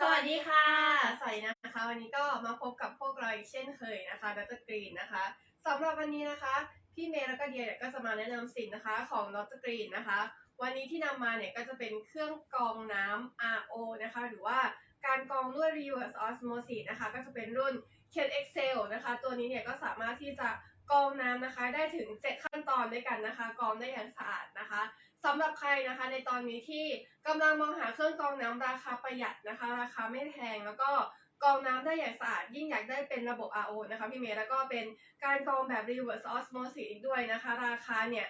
สวัสดีค่ะสวัสดีนะคะ วันนี้ก็มาพบกับพวกเราอีกเช่นเคยนะคะดรกรีนนะคะสำหรับวันนี้นะคะ พี่เมย์แล้วก็เดียเนี่ยก็จะมาแนะนำสินนะคะของดรกรีนนะคะ วันนี้ที่นำมาเนี่ยก็จะเป็นเครื่องกรองน้ำ RO นะคะ หรือว่าการกรองด้วย reverse osmosis นะคะ ก็จะเป็นรุ่น Ken Excel นะคะ ตัวนี้เนี่ยก็สามารถที่จะกรองน้ำนะคะ ได้ถึง 7 ขั้นตอนด้วยกันนะคะกรองได้อย่างสะอาดนะคะ สำหรับใครนะคะในตอนนี้ที่กำลังมองหาเครื่องกรองน้ำราคาประหยัดนะคะ ราคาไม่แพงแล้วก็กรองน้ำได้อย่างสะอาดยิ่งอยากได้เป็นระบบ RO นะคะพี่เมย์แล้วก็เป็นการกรองแบบ reverse osmosis อีกด้วยนะคะ ราคาเนี่ย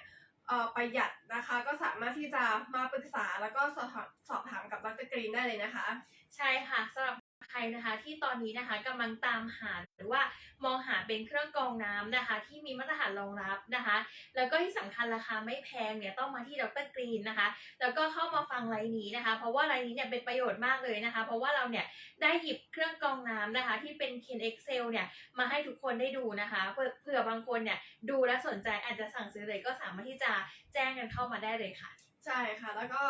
ประหยัดนะคะก็สามารถที่จะมาปรึกษาแล้วก็สอบถามสอบถามกับดรกรีนได้เลยนะคะ ใช่ค่ะสำหรับ รนะคะที่ตอนนี้นะคะกำลังตามหาหรือว่ามองหาเป็นเครื่องกรองน้ำนะคะ ที่มีมาตรฐานรองรับนะคะ แล้วก็ที่สำคัญราคาไม่แพงเนี่ยต้องมาที่ดรกรีนนะคะ แล้วก็เข้ามาฟังไลน์นี้นะคะ เพราะว่าไลน์นี้เนี่ยเป็นประโยชน์มากเลยนะคะ เพราะว่าเราเนี่ยได้หยิบเครื่องกรองน้ำนะคะ ที่เป็น Ken Excel เนี่ยมาให้ทุกคนได้ดูนะคะเผื่อเผื่อบางคนเนี่ยดูและสนใจอาจจะสั่งซื้อเลยก็สามารถที่จะแจ้งกันเข้ามาได้เลยค่ะ ใช่ค่ะ แล้วก็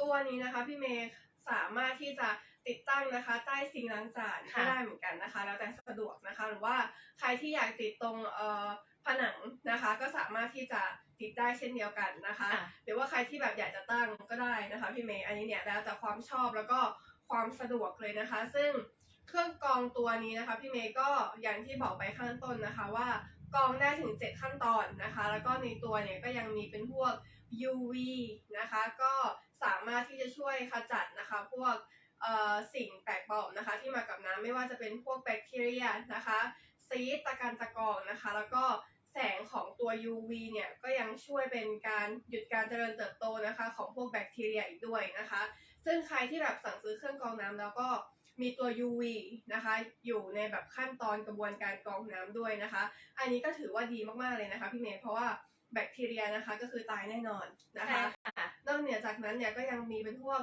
ตัวนี้นะคะพี่เมย์สามารถที่จะ ติดตั้งนะคะ ใต้ซิงค์ล้างจานก็ค่ะได้เหมือนกันนะคะ แล้วแต่สะดวกนะคะ หรือว่าใครที่อยากติดตรงเอ่อผนังนะคะ ก็สามารถที่จะติดได้เช่นเดียวกันนะคะ ค่ะหรือว่าใครที่แบบอยากจะตั้งก็ได้นะคะพี่เมย์อันนี้เนี่ยแล้วแต่ความชอบแล้วก็ความสะดวกเลยนะคะ ซึ่งเครื่องกรองตัวนี้นะคะพี่เมย์ก็อย่างที่บอกไปข้างต้นนะคะว่ากรองได้ถึง 7 ขั้นตอนนะคะ แล้วก็ในตัวเนี่ยก็ยังมีเป็นพวก UV นะคะ ก็สามารถที่จะช่วยขจัดนะคะ พวกเอ่อ สิ่งแปลกปลอมนะคะ ที่มากับน้ำไม่ว่าจะเป็นพวกแบคทีเรียนะคะซีสตะการตะกอนนะคะ แล้วก็แสงของตัว UV เนี่ยก็ยังช่วยเป็นการหยุดการเจริญเติบโตนะคะ ของพวกแบคทีเรียอีกด้วยนะคะ ซึ่งใครที่แบบสั่งซื้อเครื่องกรองน้ำแล้วก็มีตัว UV นะคะ อยู่ในแบบขั้นตอนกระบวนการกรองน้ำด้วยนะคะ อันนี้ก็ถือว่าดีมากๆเลยนะคะพี่เมย์เพราะว่าแบคทีเรียนะคะก็คือตายแน่นอนนะใช่คะค่ะนอกเหนือจากนั้นเนี่ยก็ยังมีเป็นพวก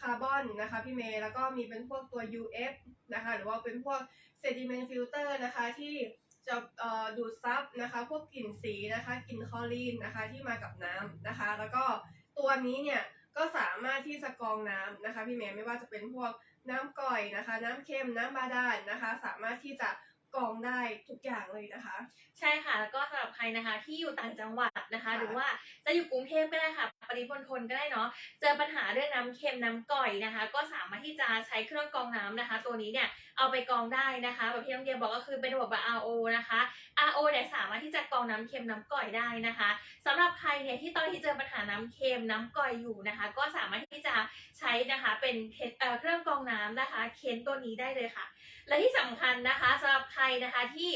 คาร์บอนนะคะพี่เมย์แล้วก็มีเป็นพวกตัว UF นะคะหรือว่าเป็นพวก sediment filter นะคะที่จะดูดซับนะคะพวกกลิ่นสีนะคะกลิ่นคลอรีนนะคะที่มากับน้ำนะคะ แล้วก็ตัวนี้เนี่ยก็สามารถที่จะกรองน้ำนะคะพี่เมย์ไม่ว่าจะเป็นพวกน้ำก่อยนะคะ น้ำเค็มน้ำบาดาลนะคะ สามารถที่จะ กรองได้ทุกอย่างเลยนะคะ ใช่ค่ะแล้วก็สำหรับใครนะคะที่อยู่ต่างจังหวัดนะคะค่ะหรือว่าจะอยู่กรุงเทพก็ได้ค่ะ ปริมณฑลก็ได้เนาะเจอปัญหาเรื่องน้ำเค็มน้ำก่อยนะคะ ก็สามารถที่จะใช้เครื่องกรองน้ำนะคะ ตัวนี้เนี่ยเอาไปกรองได้นะคะแบบที่น้องเดียบอกก็คือเป็นระบบ RO นะคะ RO เนี่ยสามารถที่จะกรองน้ำเค็มน้ำก่อยได้นะคะสำหรับใครเนี่ยที่ตอนที่เจอปัญหาน้ำเค็มน้ำก่อยอยู่นะคะ ก็สามารถที่จะใช้นะคะเป็นเคเอ่อเครื่องกรองน้ำนะคะ เค้นตัวนี้ได้เลยค่ะ และที่สำคัญนะคะสำหรับใครนะคะที่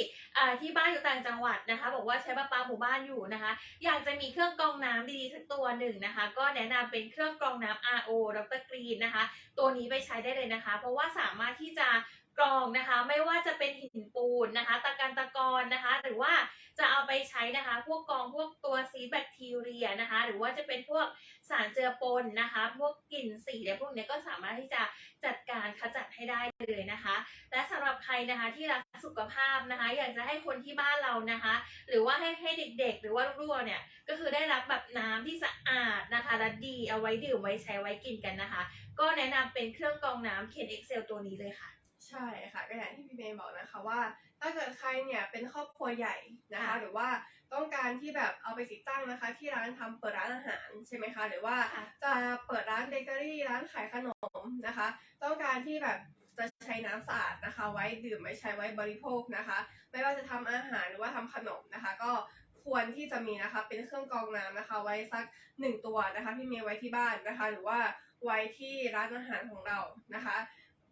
ที่บ้านอยู่ต่างจังหวัดนะคะ บอกว่าใช้ประปาหมู่บ้านอยู่นะคะ อยากจะมีเครื่องกรองน้ำดีๆสักตัวหนึ่งนะคะ ก็แนะนำเป็นเครื่องกรองน้ำ RO ดรกรีนนะคะ ตัวนี้ไปใช้ได้เลยนะคะ เพราะว่าสามารถที่จะ กรองนะคะ ไม่ว่าจะเป็นหินปูนนะคะ ตะการตะกอนนะคะ หรือว่าจะเอาไปใช้นะคะ พวกกรองพวกตัวซีแบคทีเรียนะคะ หรือว่าจะเป็นพวกสารเจือปนนะคะ พวกกลิ่นสีและพวกนี้ก็สามารถที่จะจัดการขจัดให้ได้เลยนะคะ และสำหรับใครนะคะที่รักสุขภาพนะคะ อยากจะให้คนที่บ้านเรานะคะ หรือว่าให้ให้เด็กๆ หรือว่าลูกๆเนี่ยก็คือได้รับแบบน้ำที่สะอาดนะคะและดีเอาไว้ดื่มไว้ใช้ไว้กินกันนะคะ ก็แนะนำเป็นเครื่องกรองน้ำ Ken Excel ตัวนี้เลยค่ะ ใช่ค่ะก็อย่างที่พี่เมย์บอกนะคะว่า ถ้าเกิดใครเนี่ยเป็นครอบครัวใหญ่นะคะ หรือว่าต้องการที่แบบเอาไปติดตั้งนะคะ ที่ร้านทำเปิดร้านอาหารใช่ไหมคะหรือว่าจะเปิดร้านเบเกอรี่ร้านขายขนมนะคะ ต้องการที่แบบจะใช้น้ำสะอาดนะคะ ไว้ดื่มไว้ใช้ไว้บริโภคนะคะ ไม่ว่าจะทำอาหารหรือว่าทำขนมนะคะ ก็ควรที่จะมีนะคะเป็นเครื่องกรองน้ำนะคะ ไว้สักหนึ่งตัวนะคะพี่เมย์ไว้ที่บ้านนะคะ หรือว่าไว้ที่ร้านอาหารของเรานะคะ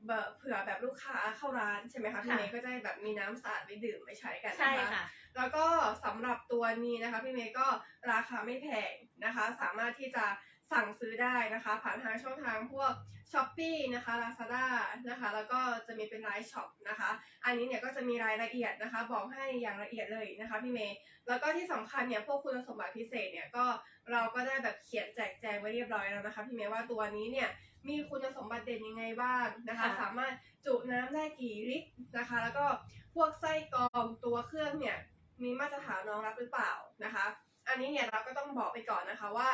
เบอเผื่อแบบลูกค้าเข้าร้านใช่ไหมคะพี่ค่ะเมย์ก็จะได้แบบมีน้ำสะอาดไว้ดื่มไว้ใช้กันใช่นะคะค่ะ แล้วก็สำหรับตัวนี้นะคะพี่เมย์ก็ราคาไม่แพงนะคะ สามารถที่จะสั่งซื้อได้นะคะ ผ่านทางช่องทางพวก s h อ p e e นะคะ Lazada นะคะ แล้วก็จะมีเป็นไลน์ช็อปนะคะ อันนี้เนี่ยก็จะมีรายละเอียดนะคะ บอกให้อย่างละเอียดเลยนะคะพี่เมย์ แล้วก็ที่สำคัญเนี่ยพวกคุณสมบัติพิเศษเนี่ยก็เราก็ได้แบบเขียนแจกแจงไว้เรียบร้อยแล้วนะคะพี่เมย์ว่าตัวนี้เนี่ย มีคุณสมบัติเด่นยังไงบ้างนะคะ ค่ะ สามารถจุน้ำได้กี่ลิตรนะคะ แล้วก็พวกไส้กรองตัวเครื่องเนี่ย มีมาตรฐานรองรับหรือเปล่านะคะ อันนี้เนี่ยเราก็ต้องบอกไปก่อนนะคะว่า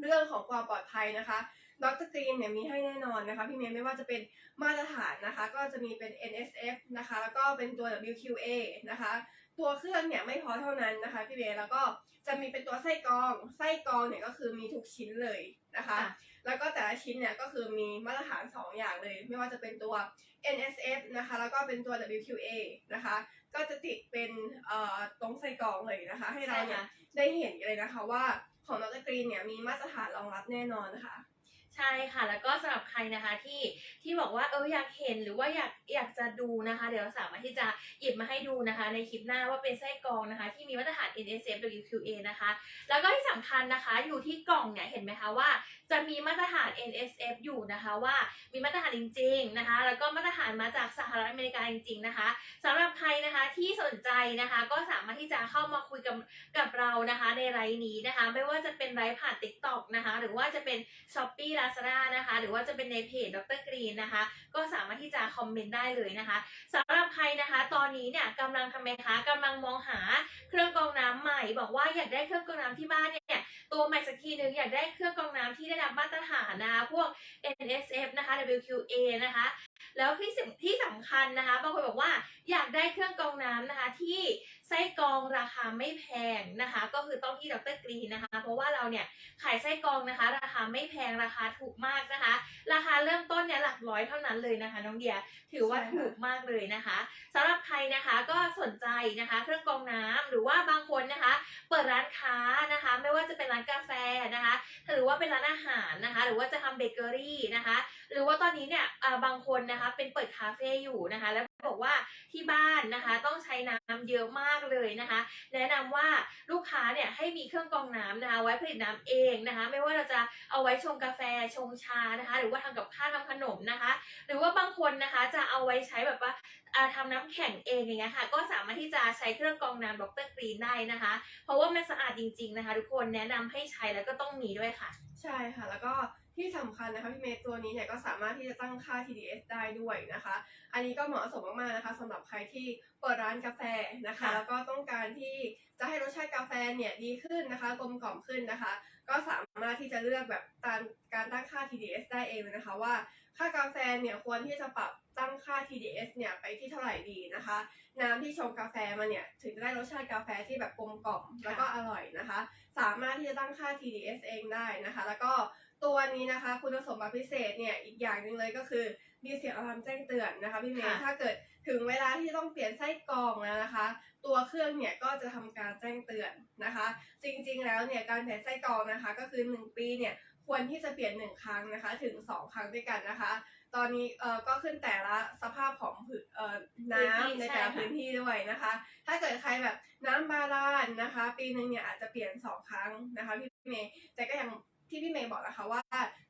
เรื่องของความปลอดภัยนะคะดรกรีนเนี่ยมีให้แน่นอนนะคะ พี่เมย์ไม่ว่าจะเป็นมาตรฐานนะคะ ก็จะมีเป็น NSF นะคะ แล้วก็เป็นตัว WQA นะคะ ตัวเครื่องเนี่ยไม่พอเท่านั้นนะคะพี่เมย์แล้วก็จะมีเป็นตัวไส้กรอง ไส้กรองเนี่ยก็คือมีทุกชิ้นเลยนะคะค่ะแล้วก็แต่ละชิ้นเนี่ยก็คือมีมาตรฐาน 2 อย่างเลย ไม่ว่าจะเป็นตัว NSF นะคะ แล้วก็เป็นตัว WQA นะคะ ก็จะติดเป็นเอ่อตรงไส้กรองเลยนะคะ ให้เราใช่เนี่ยค่ะได้เห็นเลยนะคะว่าของดรกรีนเนี่ยมีมาตรฐานรองรับแน่นอนนะคะ ใช่ค่ะ แล้วก็สำหรับใครนะคะที่ที่บอกว่าเอออยากเห็นหรือว่าอยากอยากจะดูนะคะ เดี๋ยวสามารถที่จะหยิบมาให้ดูนะคะ ในคลิปหน้าว่าเป็นไส้กรองนะคะ ที่มีมาตรฐาน NSF WQA นะคะ แล้วก็ที่สำคัญนะคะอยู่ที่กล่องเนี่ยเห็นไหมคะว่า จะมีมาตรฐาน NSF อยู่นะคะว่ามีมาตรฐานจริง ๆนะคะ แล้วก็มาตรฐานมาจากสหรัฐอเมริกาจริง ๆนะคะสำหรับใครนะคะที่สนใจนะคะ ก็สามารถที่จะเข้ามาคุยกับกับเรานะคะ ในไลน์นี้นะคะ ไม่ว่าจะเป็นไลฟ์ผ่าน TikTok นะคะ หรือว่าจะเป็น s h อ p e e Lazada นะคะ หรือว่าจะเป็นในเพจดรกรีนนะคะ ก็สามารถที่จะคอมเมนต์ได้เลยนะคะสำหรับใครนะคะ ตอนนี้เนี่ยกำลังทำไมคะกำลังมองหาเครื่องกรองน้ำใหม่ บอกว่าอยากได้เครื่องกรองน้ำที่บ้านเนี่ยตัวใหม่สักทีหนึ่งอยากได้เครื่องกรองน้ำที่ได้รับมาตรฐานนะคะพวก NSF นะคะ WQA นะคะ แล้วที่สที่สำคัญนะคะ บางคนบอกว่าอยากได้เครื่องกรองน้ำนะคะ ที่ไส้กรองราคาไม่แพงนะคะ ก็คือต้องที่ดรกรีนะคะ เพราะว่าเราเนี่ยขายไส้กรองนะคะ ราคาไม่แพงราคาถูกมากนะคะ ราคาเริ่มต้นเนี่ยหลักร้อยเท่านั้นเลยนะคะ น้องเดียถือว่าถูกมากเลยนะคะสำหรับใครนะคะก็สนใจนะคะ เครื่องกรองน้ำหรือว่าบางคนนะคะ เปิดร้านค้านะคะ ไม่ว่าจะเป็นร้านกาแฟนะคะ หรือว่าเป็นร้านอาหารนะคะ หรือว่าจะทำเบเกอรี่นะคะ หรือว่าตอนนี้เนี่ยอ่าบางคนนะคะเป็นเปิดคาเฟ่อยู่นะคะ แล้วบอกว่าที่บ้านนะคะ ต้องใช้น้ำเยอะมากเลยนะคะ แนะนำว่าลูกค้าเนี่ยให้มีเครื่องกรองน้ำนะคะ ไว้ผลิตน้ำเองนะคะ ไม่ว่าเราจะเอาไว้ชงกาแฟชงชานะคะ หรือว่าทำกับข้าวทำขนมนะคะ หรือว่าบางคนนะคะจะเอาไว้ใช้แบบว่าอ่าทำน้ำแข็งเองอย่างเงี้ยค่ะ ก็สามารถที่จะใช้เครื่องกรองน้ำดรกรีนได้นะคะ เพราะว่ามันสะอาดจริงๆนะคะ ทุกคนแนะนำให้ใช้แล้วก็ต้องมีด้วยค่ะ ใช่ค่ะแล้วก็ ที่สำคัญนะคะพี่เมย์ตัวนี้เนี่ยก็สามารถที่จะตั้งค่า TDS ได้ด้วยนะคะ อันนี้ก็เหมาะสมมากๆนะคะสำหรับใครที่เปิดร้านกาแฟนะคะค่ะแล้วก็ต้องการที่จะให้รสชาติกาแฟเนี่ยดีขึ้นนะคะกลมกล่อมขึ้นนะคะ ก็สามารถที่จะเลือกแบบตามการตั้งค่า TDS ได้เองเลยนะคะว่าค่ากาแฟเนี่ยควรที่จะปรับตั้งค่า TDS เนี่ยไปที่เท่าไหร่ดีนะคะ น้ำที่ชงกาแฟมาเนี่ยถึงจะได้รสชาติกาแฟที่แบบกลมกล่อมแล้วก็อร่อยนะคะ สามารถที่จะตั้งค่า TDS เองได้นะคะ แล้วก็ ตัวนี้นะคะ คุณสมบัติพิเศษเนี่ยอีกอย่างหนึ่งเลยก็คือ มีเสียงอะลามแจ้งเตือนนะคะพี่เมย์ค่ะถ้าเกิดถึงเวลาที่ต้องเปลี่ยนไส้กรองแล้วนะคะ ตัวเครื่องเนี่ยก็จะทำการแจ้งเตือนนะคะ จริงๆแล้วเนี่ยการเปลี่ยนไส้กรองนะคะ ก็คือ 1 ปีเนี่ยควรที่จะเปลี่ยน 1 ครั้งนะคะ ถึง 2 ครั้งด้วยกันนะคะ ตอนนี้เอ่อก็ขึ้นแต่ละสภาพของผืนเอ่อน้ำในแต่ละใช่ค่ะพื้นที่ด้วยนะคะ ถ้าเกิดใครแบบน้ำบาดาลนะคะ ปีหนึ่งเนี่ยอาจจะเปลี่ยน 2 ครั้งนะคะพี่เมย์แต่ก็อย่าง ที่พี่เมย์บอกนะคะว่า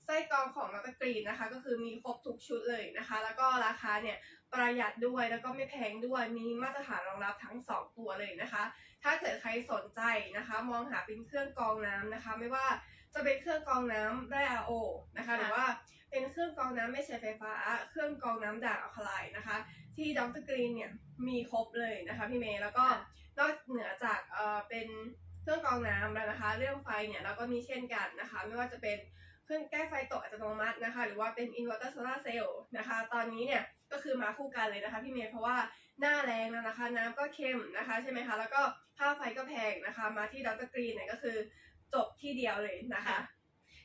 ไส้กรองของนัตกรีนนะคะ ก็คือมีครบทุกชุดเลยนะคะ แล้วก็ราคาเนี่ยประหยัดด้วยแล้วก็ไม่แพงด้วยมีมาตรฐานรองรับทั้ง 2 ตัวเลยนะคะ ถ้าเกิดใครสนใจนะคะ มองหาเป็นเครื่องกรองน้ำนะคะ ไม่ว่าจะเป็นเครื่องกรองน้ำไร้ RO นะคะค่ะหรือว่าเป็นเครื่องกรองน้ำไม่ใช้ไฟฟ้า เครื่องกรองน้ำด่างอัลคาไลน์นะคะ ที่ดรกรีนเนี่ยมีครบเลยนะคะพี่เมย์แล้วก็ค่ะนอกเหนือจากเอ่อเป็น เครื่องกรองน้ำแล้วนะคะ เรื่องไฟเนี่ยเราก็มีเช่นกันนะคะ ไม่ว่าจะเป็นเครื่องแก้ไฟตกอัตโนมัตินะคะ หรือว่าเป็น inverter solar cell นะคะ ตอนนี้เนี่ยก็คือมาคู่กันเลยนะคะพี่เมย์เพราะว่าหน้าแรงแล้วนะคะ น้ำก็เค็มนะคะใช่ไหมคะแล้วก็ค่าไฟก็แพงนะคะ มาที่ดรกรีนเนี่ยก็คือจบที่เดียวเลยนะคะ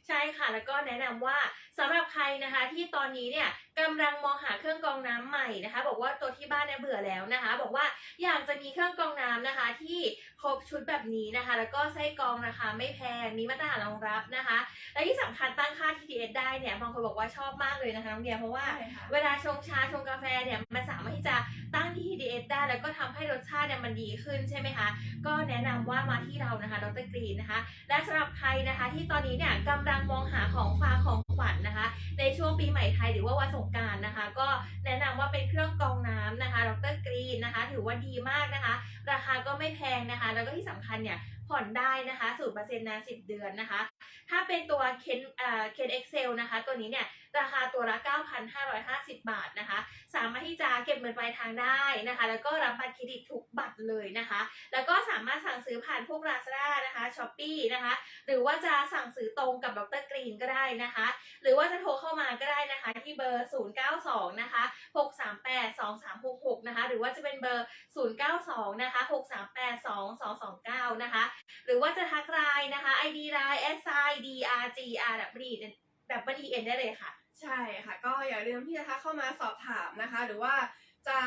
ใช่ค่ะ แล้วก็แนะนำว่าสำหรับใครนะคะที่ตอนนี้เนี่ย กำลังมองหาเครื่องกรองน้ำใหม่นะคะ บอกว่าตัวที่บ้านเนี่ยเบื่อแล้วนะคะ บอกว่าอยากจะมีเครื่องกรองน้ำนะคะ ที่ครบชุดแบบนี้นะคะ แล้วก็ไส้กรองราคาไม่แพงมีมาตรฐานรองรับนะคะ และที่สำคัญตั้งค่า TDS ได้เนี่ยบางคนบอกว่าชอบมากเลยนะคะน้องเดียเพราะว่าใช่ค่ะเวลาชงชาชงกาแฟเนี่ยมันสามารถที่จะตั้งที่ TDS ได้ แล้วก็ทำให้รสชาติเนี่ยมันดีขึ้นใช่ไหมคะก็แนะนำว่ามาที่เรานะคะดรกรีนนะคะ และสำหรับใครนะคะ ที่ตอนนี้เนี่ยกำลังมองหาของฝากของ ขวัญนะคะ ในช่วงปีใหม่ไทยหรือว่าวันสงการนะคะ ก็แนะนำว่าเป็นเครื่องกรองน้ำนะคะดรกรีนนะคะ ถือว่าดีมากนะคะ ราคาก็ไม่แพงนะคะ แล้วก็ที่สำคัญเนี่ย ผ่อนได้นะคะศูนย์เปอร์เซ็นต์นานสิบเดือนนะคะ ถ้าเป็นตัวเคนเอ่อเคนเอ็กเซลนะคะ ตัวนี้เนี่ยราคาตัวละ 9,550 บาทนะคะ สามารถที่จะเก็บเงินปลายทางได้นะคะ แล้วก็รับบัตรเครดิตทุกบัตรเลยนะคะ แล้วก็สามารถสั่งซื้อผ่านพวก Lazada นะคะ Shopee นะคะ หรือว่าจะสั่งซื้อตรงกับดรกรีนก็ได้นะคะ หรือว่าจะโทรเข้ามาก็ได้นะคะ ที่เบอร์ 092 นะคะ 638 2366 นะคะ หรือว่าจะเป็นเบอร์ 092 นะคะ 638 2229 นะคะ หรือว่าจะทักไลน์นะคะ ID ไลน์ s i d r g r แบบบดีแบบบดีเอ็นได้เลยค่ะ ใช่ค่ะ ก็อย่าลืมที่จะทักเข้ามาสอบถามนะคะ หรือว่า จะ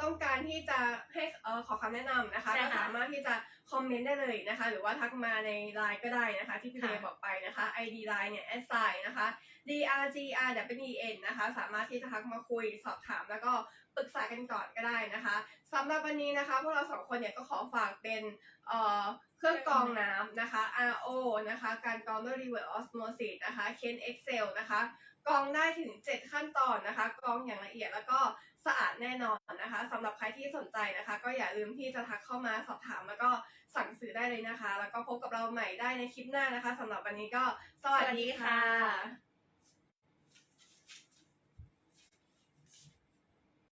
ต้องการที่จะให้เอ่อขอคำแนะนำนะคะใช่ก็ค่ะสามารถที่จะคอมเมนต์ได้เลยนะคะ หรือว่าทักมาในไลน์ก็ได้นะคะ ที่พี่เมย์ค่ะ บอกไปนะคะ ID ไลน์เนี่ย s i นะคะ d r g r w e n นะคะ สามารถที่จะทักมาคุยสอบถาม แล้วก็ปรึกษากันก่อนก็ได้นะคะสำหรับวันนี้นะคะ พวกเราสองคนเนี่ยก็ขอฝากเป็นเอ่อเครื่องกรองน้ำนะคะ RO นะคะ การกรองด้วย reverse osmosis นะคะ Ken Excel นะคะ กรองได้ถึง 7 ขั้นตอนนะคะ กรองอย่างละเอียดแล้วก็สะอาดแน่นอนนะคะสำหรับใครที่สนใจนะคะ ก็อย่าลืมที่จะทักเข้ามาสอบถามแล้วก็สั่งซื้อได้เลยนะคะ แล้วก็พบกับเราใหม่ได้ในคลิปหน้านะคะสำหรับวันนี้ก็สวัสดีค่ะ